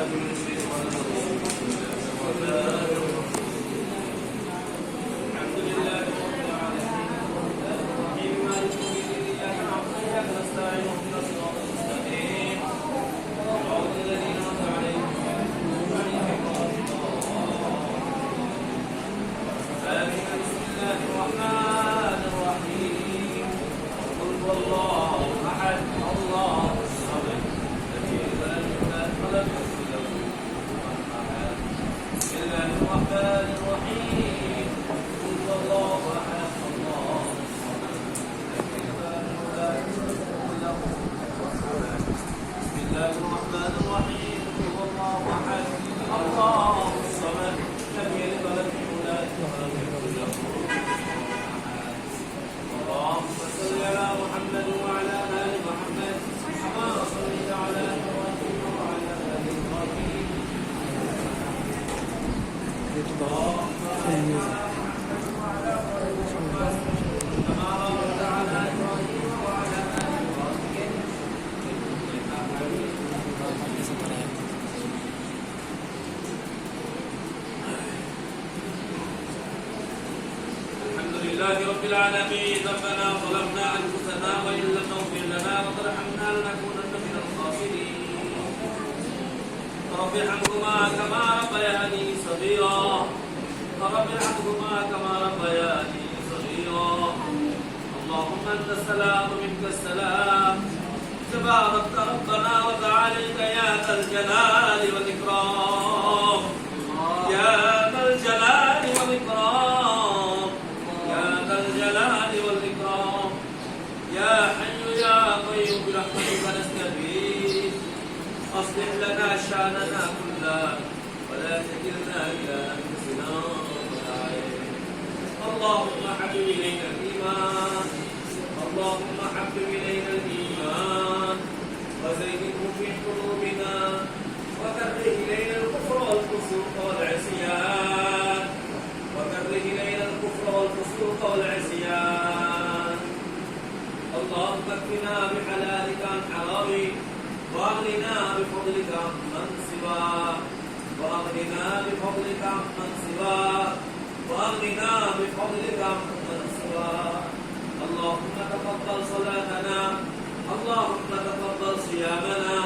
Amen. لله رب العالمين. ربنا ظلمنا أنفسنا وإن لم تغفر لنا وترحمنا لنكونن من الخاسرين. رب ارحمهما كما ربياني صغيرا. رب ارحمهما كما ربياني صغيرا. اللهم أنت السلام منك السلام. تباركت ربنا وتعاليت يا ذا الجلال والإكرام. يا اصلح لنا شأننا كله ولا تكلنا إلى أنفسنا طرفة اللهم حبب إلينا الإيمان. اللهم حبب إلينا الإيمان. وزينه في قلوبنا بفضلك من سواك وأغننا بفضلك من سواك وأغننا بفضلك من سواك اللهم تقبل صلاتنا. اللهم تقبل صيامنا.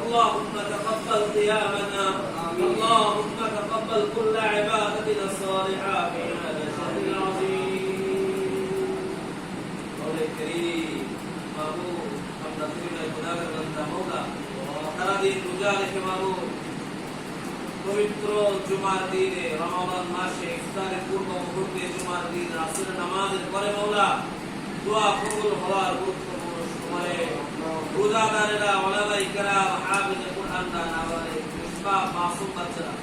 اللهم تقبل قيامنا. اللهم تقبل كل عبادتنا الصالحة في هذا الشهر العظيم. قول الكريم مامور حمد لك هناك انت مولى সারাদিন রোজা রেখে মানুষ পবিত্র জুমার দিনে রমাবান মাসে, ইফতারের পূর্ব মুহূর্তে জুমার দিন রাসুল নামাজের পরে মৌলা দোয়া কবুল হওয়ার গুরুত্বপূর্ণ সময়ে রোজাদারেরা, ওলামাই কেরাম, হাফেজ কোরআন না নামাজে নিষ্পাপ মাসুম বাচ্চারা।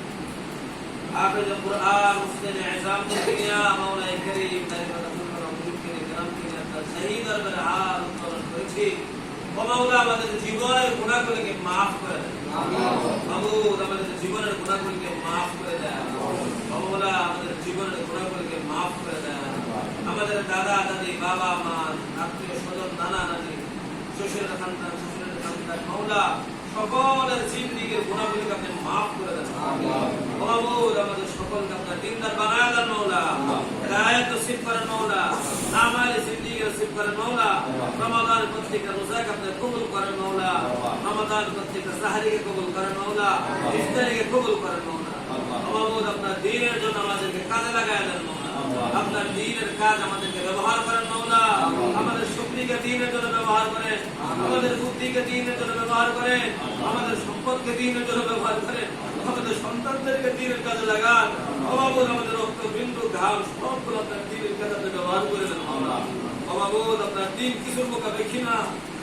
হাফেজ কোরআন মুসলিম ইজাম দুনিয়া মাওলাই করিম তাই কথা বলুন করে কেরাম কে তার শহীদ আর হাল উত্তোলন করেছি। মাওলা আমাদের জীবনের গুণাগুলিকে মাফ করে মাহবুব আমাদের জীবনের গুণাগুলিকে মাফ করে ও আমাদের জীবনের গুণাগুলিকে মাফ করে দেন আমাদের দাদা, দাদি, বাবা, মা, আত্মীয় স্বজন, নানা নানি শ্বশুরের খানদান শ্বশুরের খানদান, মাওলা, সকলের জিন্দিগির গুণাগুলিকে আপনি মাফ করে দেন। মাহবুব আমাদের সকলকে আপনার দিনদার বানায় দেন, মাওলা। হেদায়েত নসিব করেন, মাওলা। আমালে জিন্দেগি নসিব করেন মাওলা রমাদান প্রত্যেকটা রোজাকে আপনি কবুল করেন মাওলা রমাদান প্রত্যেকটা সাহারিকে কবুল করেন মাওলা ইফতারিকে কবুল করেন মাওলা মাহবুব আপনার দ্বীনের জন্য আমাদেরকে কাজে লাগায় দেন মাওলা আপনার দ্বীনের কাজ আমাদেরকে ব্যবহার করেন মাওলা আমাদের শক্তিকে দ্বীনের জন্য ব্যবহার করেন আমাদের বুদ্ধিকে দ্বীনের জন্য ব্যবহার করেন আমাদের সম্পদকে দ্বীনের জন্য ব্যবহার করেন আমাদের সন্তানদেরকে দিনের কাজে লাগান অবাবুদ আমাদের রক্ত বিন্দু ঘাম সবগুলো আপনার দিনের কাজে ব্যবহার করে দেন অবাবুদ আপনার দিন কিছুর মুখে না?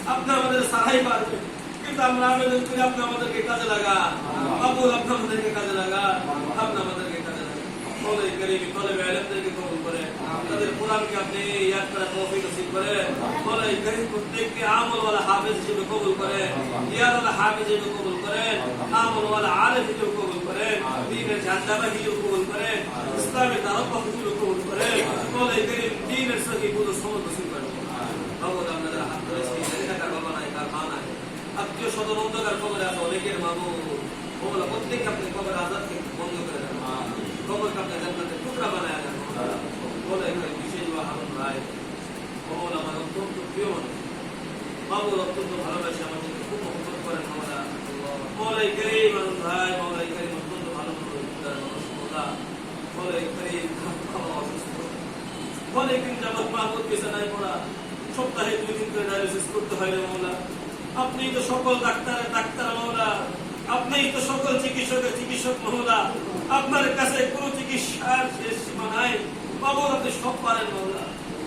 আপনি আমাদের সারাই পারবেন। কিন্তু আমরা আবেদন করি আপনি আমাদেরকে কাজে লাগা বাবু আপনি আমাদেরকে কাজে লাগা আপনি আমাদেরকে কাজে লাগা বলে গরিব কবুল করে তাদের কোরআনকে আপনি ইয়াদ করা তৌফিক নসিব করে বলে গরিব প্রত্যেককে আমল ওয়ালা হাফেজ হিসেবে কবুল করে ইয়াদ ওয়ালা হাফেজ হিসেবে কবুল করে আমল ওয়ালা আলেম হিসেবে কবুল করে দ্বীনের ঝান্ডাবা হিসেবে কবুল করে ইসলামের দারব্বা হিসেবে কবুল করে বলে গরিব দ্বীনের সহি পুরো সমত নসিব করে বাবু আপনাদের হাত ধরেছি টাকার বাবা নাই কার মা নাই আত্মীয় স্বজন অন্ধকার কবরে আছে অনেকের মামু প্রত্যেক আপনি কবর আজাদ বন্ধ করে দেন কবর আপনি জান্নাতে টুকরা বানায় দেন বলে এখানে বিশেষ বা হারুন রায় ওগুলো আমার অত্যন্ত প্রিয় মানুষ। বাবুর অত্যন্ত ভালোবাসে আমাদেরকে খুব মহব্বত করেন আমরা মৌলাই করিম হারুন ভাই মৌলাই করিম অত্যন্ত ভালো মানুষ মোলা মৌলাই করিম অসুস্থ। অনেকদিন যাবৎ মাহমুদ বিছানায় পড়া সপ্তাহে দুই দিন করে ডায়ালিসিস করতে হয় রে মৌলা আপনি তো সকল ডাক্তারের ডাক্তার মৌলা আপনিই তো সকল চিকিৎসকের চিকিৎসক মহলা আপনার কাছে কোন চিকিৎসার শেষ সীমা নাই বাবু আপনি সব পারেন মৌলা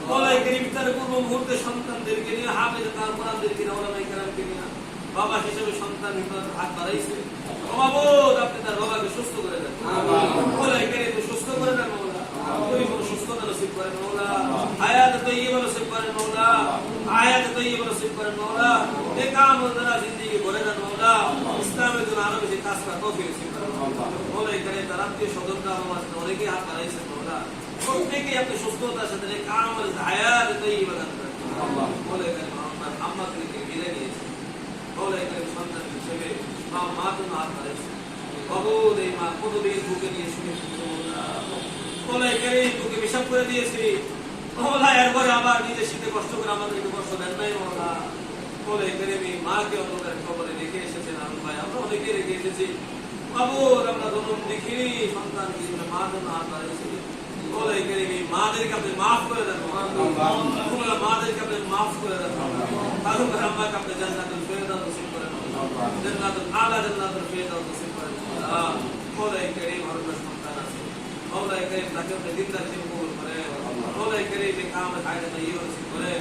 বলাই গরিব পূর্ব মুহূর্তে সন্তানদেরকে নিয়ে হাফেজ তার কোরআনদেরকে নিয়ে ওলামাই কেরামকে নিয়ে বাবা হিসেবে সন্তান হিসেবে হাত বাড়াইছে। ও আপনি তার বাবাকে সুস্থ করে দেন। বলাই সুস্থ করে দেন মৌলা গরিব সুস্থতা নসিব করেন মৌলা হায়াত তৈয়বা নসিব করেন মৌলা আয়াত তৈয়বা নসিব করেন মৌলা এ দ্বারা জিন্দেগি ভরে দেন মৌলা জন্য আরও বেশি কাজ করা তৌফিক নসিব করেন মৌলা এখানে তার আত্মীয় স্বজনরা আমার মাঝে অনেকেই হাত বাড়াইছেন মৌলা প্রত্যেকেই আপনি সুস্থতার সাথে কাম হায়াত তৈয়বা দান বলে এখানে মোহাম্মদ আম্মাকে মিলে নিয়েছে। বলে এখানে সন্তান হিসেবে মা মা জন্য হাত বাড়াইছে। বাবুদ এই মা কতদিন বুকে নিয়ে শুনে শুনে বলে এখানে তোকে বিষাপ করে দিয়েছি। মহলা এরপরে আবার নিজে শীতে কষ্ট করে আমাদেরকে কষ্ট দেন নাই মহলা বলে এখানে মাকে অন্ধকার খবরে রেখে এসেছেন আলম ভাই। আমরা করতেছি বাবুর আমরা জনম দেখি সন্তানকে মা জন্য হাত বাড়িয়েছি গলায় কেড়ে গিয়ে মাদের কাছে মাফ করে দেন তোমরা মাদের কাছে মাফ করে দেন। তাদের করে আমরা কাছে জান্নাতুল ফেরদাউস নসিব করে জান্নাতুল আলা, জান্নাতুল ফেরদাউস নসিব করে গলায় কেড়ে ভরপুর সন্তান আছে। গলায় কেড়ে তাকে দিনটা দিন কবুল করে গলায় কেড়ে যে কাম খায় না করে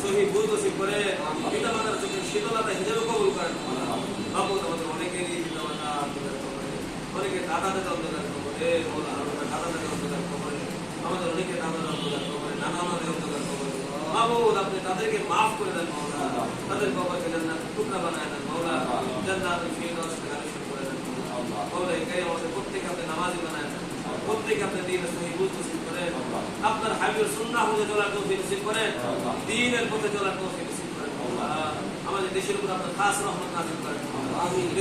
সহি বুঝ নসিব করে পিতা চোখে শীতলতা হিসেবে কবুল করে বাবু আপনি তাদেরকে মাফ করে দেন মৌলা তাদের বাবাকে জান্নাত টুকরা বানায় দেন মৌলা জান্নাত ফিরদাউস কালেকশন করে দেন মৌলা এই আমাদের প্রত্যেক আপনি নামাজি বানায় দেন। প্রত্যেকে আপনি দিন সহি বুঝ নসিব আপনার হাবিবের সুন্নাহ হতে চলার তৌফিক নসিব করেন। দিনের পথে চলার তৌফিক নসিব করেন আমাদের দেশের উপর আপনার খাস রহমত নাজিল করেন